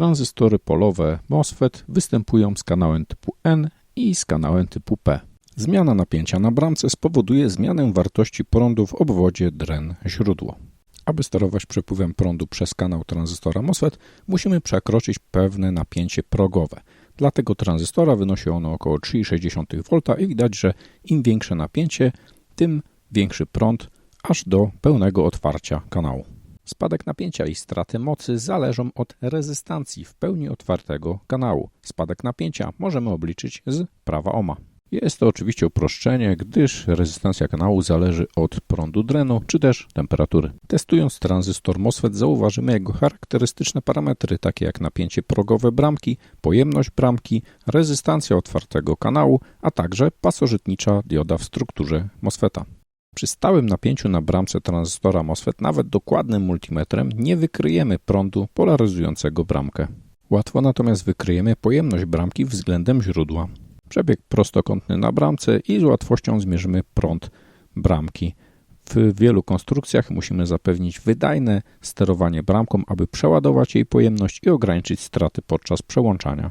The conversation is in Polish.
Tranzystory polowe MOSFET występują z kanałem typu N i z kanałem typu P. Zmiana napięcia na bramce spowoduje zmianę wartości prądu w obwodzie dren źródło. Aby sterować przepływem prądu przez kanał tranzystora MOSFET, musimy przekroczyć pewne napięcie progowe. Dla tego tranzystora wynosi ono około 3,6 V i widać, że im większe napięcie, tym większy prąd, aż do pełnego otwarcia kanału. Spadek napięcia i straty mocy zależą od rezystancji w pełni otwartego kanału. Spadek napięcia możemy obliczyć z prawa Ohma. Jest to oczywiście uproszczenie, gdyż rezystancja kanału zależy od prądu drenu czy też temperatury. Testując tranzystor MOSFET zauważymy jego charakterystyczne parametry, takie jak napięcie progowe bramki, pojemność bramki, rezystancja otwartego kanału, a także pasożytnicza dioda w strukturze MOSFETA. Przy stałym napięciu na bramce tranzystora MOSFET nawet dokładnym multimetrem nie wykryjemy prądu polaryzującego bramkę. Łatwo natomiast wykryjemy pojemność bramki względem źródła. Przebieg prostokątny na bramce i z łatwością zmierzymy prąd bramki. W wielu konstrukcjach musimy zapewnić wydajne sterowanie bramką, aby przeładować jej pojemność i ograniczyć straty podczas przełączania.